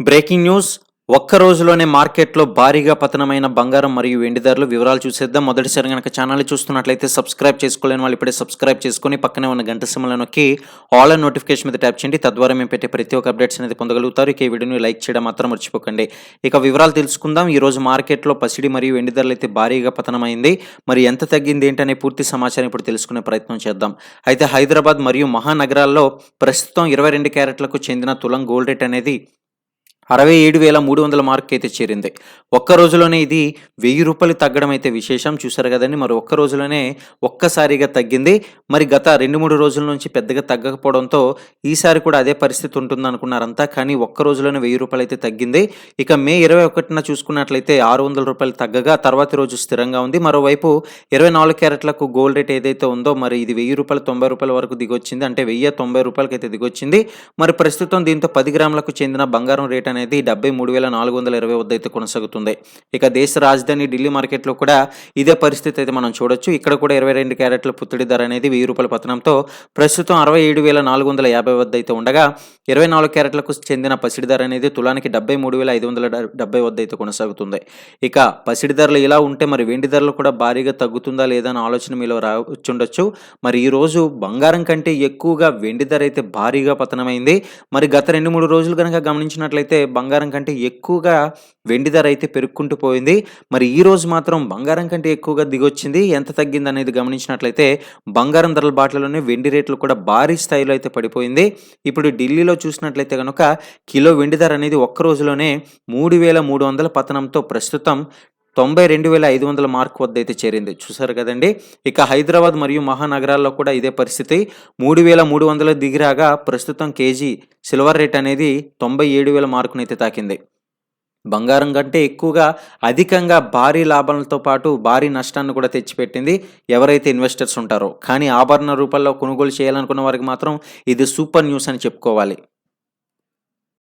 Breaking news. ఒక్క రోజులోనే మార్కెట్లో భారీగా పతనమైన బంగారం మరియు వెండి ధరలు వివరాలు చూసేద్దాం. మొదటిసారి కనుక ఛానల్ చూస్తున్నట్లయితే సబ్స్క్రైబ్ చేసుకోలేని వాళ్ళు ఇప్పుడే సబ్స్క్రైబ్ చేసుకుని పక్కనే ఉన్న గంట సింబల్ నొక్కి ఆల్ అండ్ నోటిఫికేషన్ మీద ట్యాప్ చేయండి. తద్వారా మేము పెట్టే ప్రతి ఒక్క అప్డేట్స్ అనేది పొందగలుగుతారు. ఇక ఈ వీడియోని లైక్ చేయడం మాత్రం మర్చిపోకండి. ఇక వివరాలు తెలుసుకుందాం. ఈ రోజు మార్కెట్లో పసిడి మరియు వెండి ధరలు అయితే భారీగా పతనమైంది. మరి ఎంత తగ్గింది ఏంటనే పూర్తి సమాచారం ఇప్పుడు తెలుసుకునే ప్రయత్నం చేద్దాం. అయితే హైదరాబాద్ మరియు మహానగరాల్లో ప్రస్తుతం ఇరవై రెండు క్యారెట్లకు చెందిన తులం గోల్డ్ రేట్ అనేది అరవై ఏడు వేల మూడు వందల మార్క్ అయితే చేరింది. ఒక్క రోజులోనే ఇది వెయ్యి రూపాయలు తగ్గడం అయితే విశేషం. చూసారు కదండి మరి ఒక్క రోజులోనే ఒక్కసారిగా తగ్గింది. మరి గత రెండు మూడు రోజుల నుంచి పెద్దగా తగ్గకపోవడంతో ఈసారి కూడా అదే పరిస్థితి ఉంటుంది అనుకున్నారంతా కానీ ఒక్క రోజులోనే వెయ్యి రూపాయలు అయితే తగ్గింది. ఇక మే ఇరవై ఒకటిన చూసుకున్నట్లయితే ఆరు వందల రూపాయలు తగ్గగా తర్వాతి రోజు స్థిరంగా ఉంది. మరోవైపు ఇరవై నాలుగు క్యారెట్లకు గోల్డ్ రేట్ ఏదైతే ఉందో మరి ఇది వెయ్యి రూపాయలు తొంభై రూపాయల వరకు దిగొచ్చింది. అంటే వెయ్యి తొంభై రూపాయలకి అయితే దిగొచ్చింది. మరి ప్రస్తుతం దీంతో పది గ్రాములకు చెందిన బంగారం రేట్ అనేది డెబ్బై మూడు వేల నాలుగు వందల ఇరవై వద్ద అయితే కొనసాగుతుంది. ఇక దేశ రాజధాని ఢిల్లీ మార్కెట్లో కూడా ఇదే పరిస్థితి అయితే మనం చూడొచ్చు. ఇక్కడ కూడా ఇరవై రెండు క్యారెట్ల పుత్తడి ధర అనేది వెయ్యి రూపాయల పతనంతో ప్రస్తుతం అరవై ఏడు వేల నాలుగు వందల యాభై వద్ద అయితే ఉండగా ఇరవై నాలుగు క్యారెట్లకు చెందిన పసిడి ధర అనేది తులానికి డెబ్బై మూడు వేల ఐదు వందల డెబ్బై వద్ద అయితే కొనసాగుతుంది. ఇక పసిడి ధరలు ఇలా ఉంటే మరి వెండి ధరలు కూడా భారీగా తగ్గుతుందా లేదా అన్న ఆలోచన మీలో రావచ్చుండొచ్చు. మరి ఈ రోజు బంగారం కంటే ఎక్కువగా వెండి ధర అయితే భారీగా పతనమైంది. మరి గత రెండు మూడు రోజులు కనుక గమనించినట్లయితే బంగారం కంటే ఎక్కువగా వెండి ధర అయితే పెరుక్కుంటూ పోయింది. మరి ఈ రోజు మాత్రం బంగారం కంటే ఎక్కువగా దిగొచ్చింది. ఎంత తగ్గింది అనేది గమనించినట్లయితే బంగారం ధరల బాటలోనే వెండి రేట్లు కూడా భారీ స్థాయిలో అయితే పడిపోయింది. ఇప్పుడు ఢిల్లీలో చూసినట్లయితే కనుక కిలో వెండి ధర అనేది ఒక్క రోజులోనే మూడు వేల మూడు వందల పతనంతో ప్రస్తుతం తొంభై రెండు వేల ఐదు వందల మార్క్ వద్ద అయితే చేరింది. చూసారు కదండి? ఇక హైదరాబాద్ మరియు మహానగరాల్లో కూడా ఇదే పరిస్థితి. మూడు వేల మూడు వందల దిగిరాగా ప్రస్తుతం కేజీ సిల్వర్ రేట్ అనేది తొంభై ఏడు వేల మార్కునైతే తాకింది. బంగారం కంటే ఎక్కువగా అధికంగా భారీ లాభాలతో పాటు భారీ నష్టాన్ని కూడా తెచ్చిపెట్టింది ఎవరైతే ఇన్వెస్టర్స్ ఉంటారో. కానీ ఆభరణ రూపంలో కొనుగోలు చేయాలనుకున్న వారికి మాత్రం ఇది సూపర్ న్యూస్ అని చెప్పుకోవాలి.